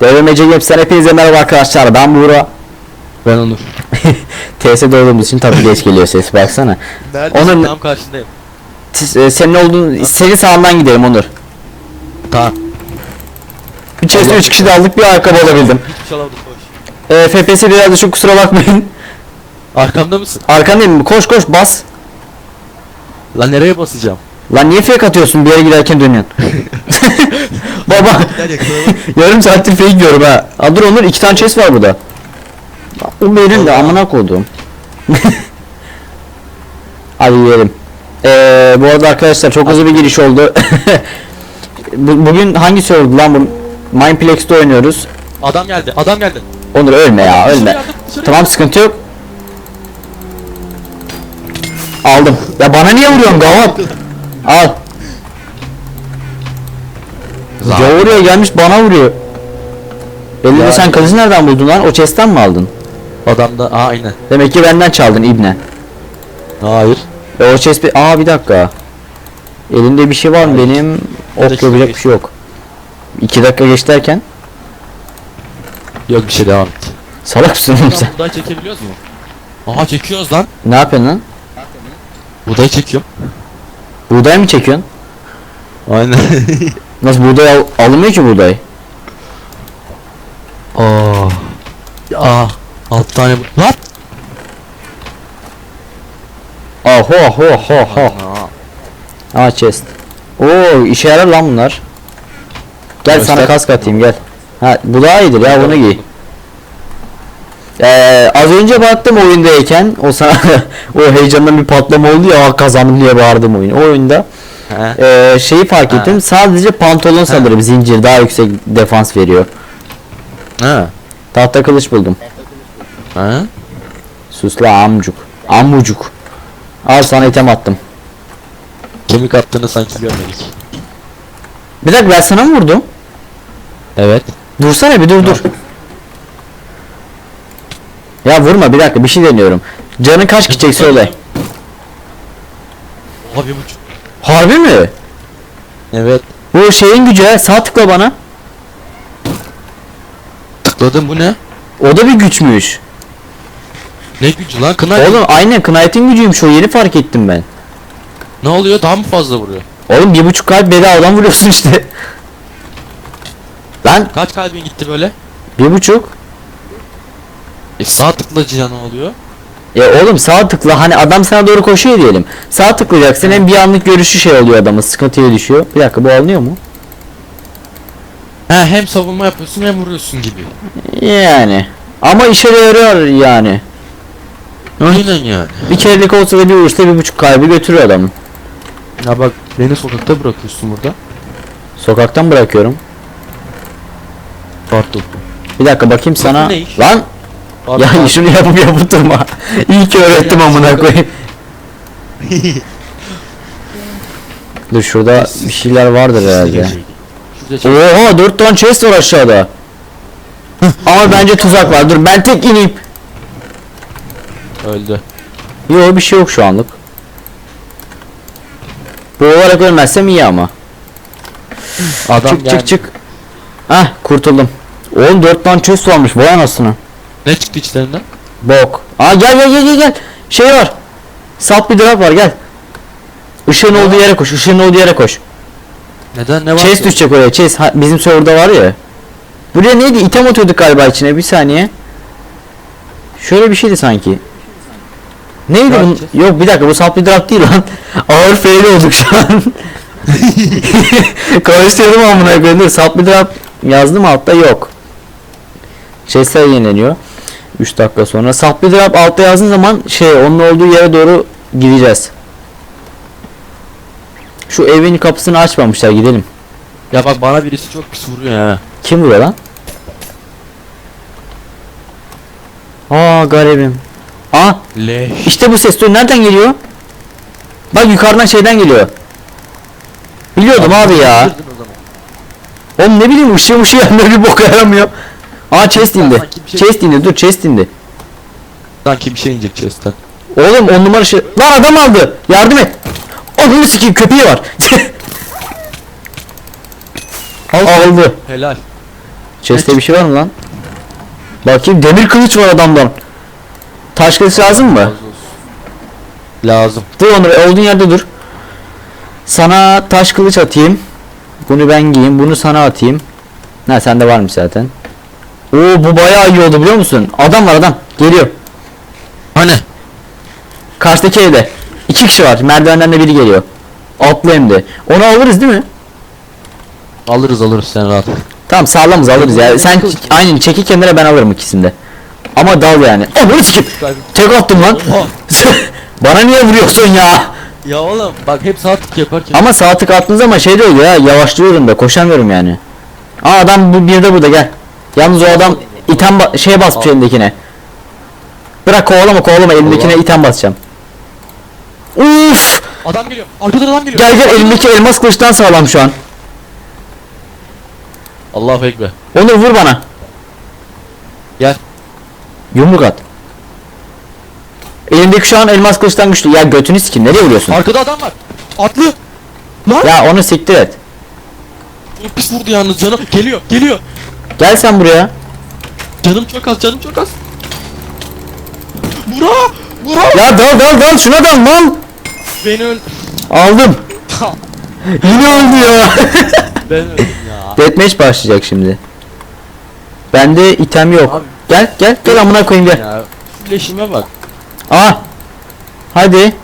Devremece Games'ten hepinize merhaba arkadaşlar. Ben Buğra. Ben Onur. TS'de olduğumuz için tabii geç geliyor ses baksana. Neredesin? Onur- Tam karşındayım. E, senin olduğun senin sağından gidelim Onur. Tamam. Chest'e 3 kişi de aldık bir ayakkabı alabildim. Şey alamadım. E, FPS biraz düşük kusura bakmayın. Arkamda mısın? Arkandayım mı? Koş koş bas. Lan nereye basacağım? Lan niye fake atıyorsun bir yere giderken dönüyorsun? Baba yarım saattir fake diyorum ha. Aa, dur Onur iki tane chest var burada. O benim de amına koydum. Hadi yiyelim. Ee, bu arada arkadaşlar çok hızlı bir giriş oldu. Bu- Bugün hangi server lan bu? Mineplex'te oynuyoruz. Adam geldi. Adam geldi. Onur ölme ya Dışarı ölme. yardım, dışarı Tamam sıkıntı yok. Aldım. Ya bana niye vuruyorsun gavat? Al. Lan. Gavurya gelmiş bana vuruyor. Belli de Ya. sen kılıcı nereden buldun lan? O chest'ten mi aldın? Adam da Aa, aynen. Demek ki benden çaldın ibne. Hayır. E o chest bir... Aa bir dakika. Elimde bir şey var mı Hayır. benim? Ok dakika yapacak bir şey yok. İki dakika geç derken Yok bir şey devam et. salak mısın oğlum sen? Buğday çekebiliyoruz mu? Aha çekiyoruz lan. Ne yapıyorsun lan? Buğday çekiyorum. Buğday mı çekiyorsun? Aynen. Nasıl buğday al alınmıyor ki buğday? Aa. Aa. Alt tane bu. Lan. Ah ho ho ho ho. Aa. Chest. Oo işe yarar lan bunlar. Gel Göster. sana kask atayım gel. Ha bu daha iyidir ya bunu giy. Ee, az önce baktım oyundayken o sana o heyecandan bir patlama oldu ya "Aa, kazandım diye bağırdım oyunu. O oyunda He. ee, şeyi fark ettim sadece pantolon sanırım zincir daha yüksek defans veriyor. Ha. Tahta kılıç buldum. Ha. Sus la amcuk. Amucuk. Al sana item attım. Kemik attığını sanki görmedik. Bir dakika ben sana mı vurdum? Evet. Dursana bir dur dur. Ya vurma bir dakika bir şey deniyorum. Canın kaç gidecek söyle. Bir buçuk. Harbi mi? Evet. Bu şeyin gücü ha sağ tıkla bana. Tıkladım bu ne? O da bir güçmüş. Ne gücü lan? Kına Oğlum aynen Knight'in gücüymüş o yeni fark ettim ben. Ne oluyor? Daha mı fazla vuruyor? Oğlum bir buçuk kalp bedavadan vuruyorsun işte. Lan Kaç kalbin gitti böyle? bir buçuk. E sağ tıklayınca ne oluyor? Ya oğlum sağ tıkla hani adam sana doğru koşuyor diyelim. Sağ tıklayacaksın hem bir anlık görüşü şey oluyor adamın sıkıntıya düşüyor. Bir dakika bu alınıyor mu? He hem savunma yapıyorsun hem vuruyorsun gibi. Yani. Ama işe de yarıyor yani. Aynen yani. Bir kerelik olsa da bir vuruşta bir buçuk kalbi götürüyor adamın. Ya bak beni sokakta bırakıyorsun burada. Sokaktan bırakıyorum. Pardon. Bir dakika bakayım sana. ne iş? Lan Abi, ya şunu yapıp yapıp durma. İyi ki öğrettim amına koyayım. Dur şurada bir şeyler vardır herhalde. Şurada çek. Oha dört tane chest var aşağıda. Ama bence tuzak var. Dur ben tek ineyim. Öldü. Yok bir şey yok şu anlık. Bu olarak ölmezsem iyi ama. Adam çık geldi. çık çık. Hah kurtuldum. Oğlum dört tane chest varmış vay anasını. Ne çıktı içlerinden? Bok. Aa gel gel gel gel gel. Şey var. Salt bir drop var gel. Işığın olduğu yere koş. Işığın olduğu yere koş. Neden ne var? Ki? düşecek oraya. Chest ha, bizim serverda var ya. Buraya neydi? İtem atıyorduk galiba içine. Bir saniye. Şöyle bir şeydi sanki. Neydi Drop. Yok bir dakika bu salt bir drop değil lan. Ağır fail olduk şu an. Karıştırdım amına koyayım. Salt bir drop yazdım altta yok. Chestler yenileniyor. 3 dakika sonra. Bir drop altta yazdığın zaman şey onun olduğu yere doğru gideceğiz. Şu evin kapısını açmamışlar gidelim. Ya bak bana birisi çok pis vuruyor ya. Kim vuruyor lan? Aa garibim. Aa Leş. işte bu ses dur nereden geliyor? Bak yukarıdan şeyden geliyor. Biliyordum abi ya. O zaman. Oğlum ne bileyim ışığı ışığı yanında bir boka yaramıyor. Aa chest indi. şey- Chest indi dur chest indi. Sanki bir şey inecek chest'ten. Oğlum on numara şey. Lan adam aldı. Yardım et. Onu sikeyim köpeği var. Aldı. Helal. Chest'te bir şey var mı lan? Bakayım demir kılıç var adamdan. Taş kılıç lazım mı? Olsun. Lazım. Dur Onur olduğun yerde dur. Sana taş kılıç atayım. Bunu ben giyeyim. Bunu sana atayım. Ha sende varmış zaten. Oo bu bayağı iyi oldu biliyor musun? Adam var adam. Geliyor. Hani? Karşıdaki evde. İki kişi var. Merdivenden de biri geliyor. Atlı hem de. Onu alırız değil mi? Alırız alırız sen rahat. ol. Tamam sağlamız alırız ya. Sen aynen çeki kenara ben alırım ikisinde. Ama dal yani. Ananı sikip. Tek attım lan. Oha. Bana niye vuruyorsun ya? Ya oğlum bak hep sağ tık yaparken. Ama sağ tık attığın zaman şey de oluyor ya. Yavaşlıyorum da koşamıyorum yani. Aa adam bu bir de burada gel. Yalnız o adam item ba- şeye basmış Al. elindekine. Bırak kovalama kovalama elimdekine Kovala. item basacağım. Uf! Adam geliyor. Arkadan adam geliyor. Gel gel elimdeki elmas kılıçtan sağlam şu an. Allahu ekber. Onu vur bana. Gel. Yumruk at. Elimdeki şu an elmas kılıçtan güçlü. Ya götünü sikin nereye vuruyorsun? Arkada adam var. Atlı. Lan. Ya onu siktir et. Pis vurdu yalnız canım. Geliyor geliyor. Gel sen buraya. Canım çok az canım çok az. Bura. Bura. Ya dal dal dal şuna dal lan. Beni öl. Aldım. Yine oldu ya. ben öldüm ya. Deathmatch başlayacak şimdi. Bende item yok. Abi. Gel gel gel amına koyayım gel. Ya leşime bak. Aa. Hadi.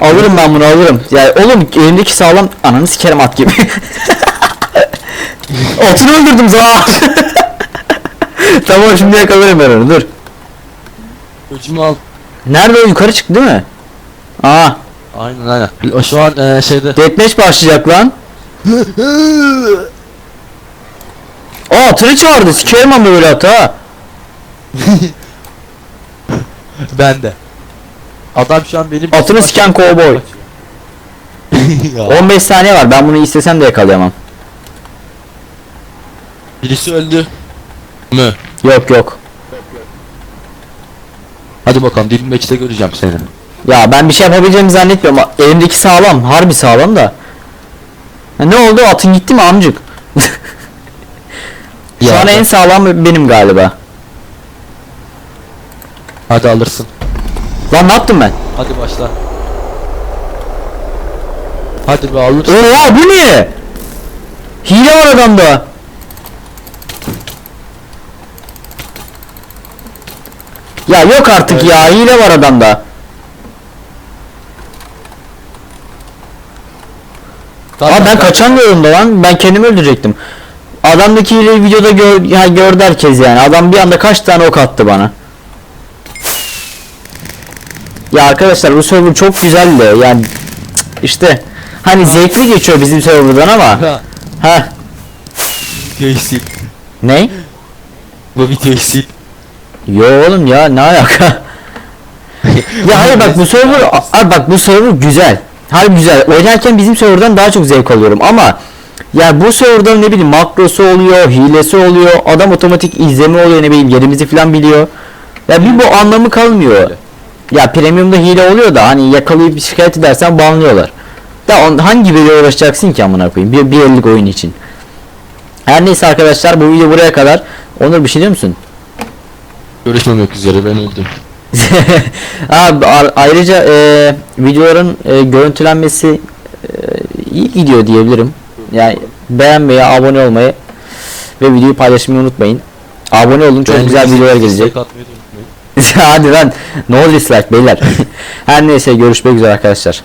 Alırım ben bunu alırım. Ya oğlum elimdeki sağlam ananı sikerim at gibi. Atını öldürdüm za. tamam şimdi yakalarım ben onu dur. Ölçümü al. Nerede o yukarı çıktı değil mi? Aa. Aynen aynen. O şu an e, şeyde. Deathmatch başlayacak lan. Aa atını çağırdı sikerim ama böyle atı ha. ben de. Adam şu an benim Atını siken kovboy. ya. 15 saniye var ben bunu istesem de yakalayamam. Birisi öldü. Mü? Yok yok. Hadi bakalım Match'te göreceğim seni. Ya ben bir şey yapabileceğimi zannetmiyorum. Elimdeki sağlam. Harbi sağlam da. Ya ne oldu? Atın gitti mi amcık? Şu Ya an en sağlam benim galiba. Hadi alırsın. Lan ne yaptım ben? Hadi başla. Hadi be alırsın. Oha bu ne? Hile var adamda. Ya yok artık ya hile var adamda. Aa ben kaçamıyorum da lan. Ben kendimi öldürecektim. Adamdaki hileyi videoda gör, ya gördü herkes yani. Adam bir anda kaç tane ok attı bana. Ya arkadaşlar bu server çok güzel de yani işte hani zevkli geçiyor bizim serverdan ama Ha, ne? Bu videoyu sil. Yo oğlum ya ne alaka? ya hayır bak bu server abi bak bu server güzel. Harbi güzel. Oynarken bizim serverdan daha çok zevk alıyorum ama ya bu serverda ne bileyim makrosu oluyor, hilesi oluyor, adam otomatik izleme oluyor ne bileyim yerimizi falan biliyor. Ya bir bu anlamı kalmıyor. Ya premiumda hile oluyor da hani yakalayıp şikayet edersen banlıyorlar. Da on, hangi biriyle uğraşacaksın ki amına koyayım bir, bir ellik oyun için. Her neyse arkadaşlar bu video buraya kadar. Onur bir şey diyor musun? Görüşmemek üzere ben öldüm. Abi ayrıca e, videoların e, görüntülenmesi e, iyi gidiyor diyebilirim. Yani beğenmeyi, abone olmayı ve videoyu paylaşmayı unutmayın. Abone olun çok güzel Beğendiyseniz videolar gelecek. Hadi lan no dislike beyler. Her neyse görüşmek üzere arkadaşlar.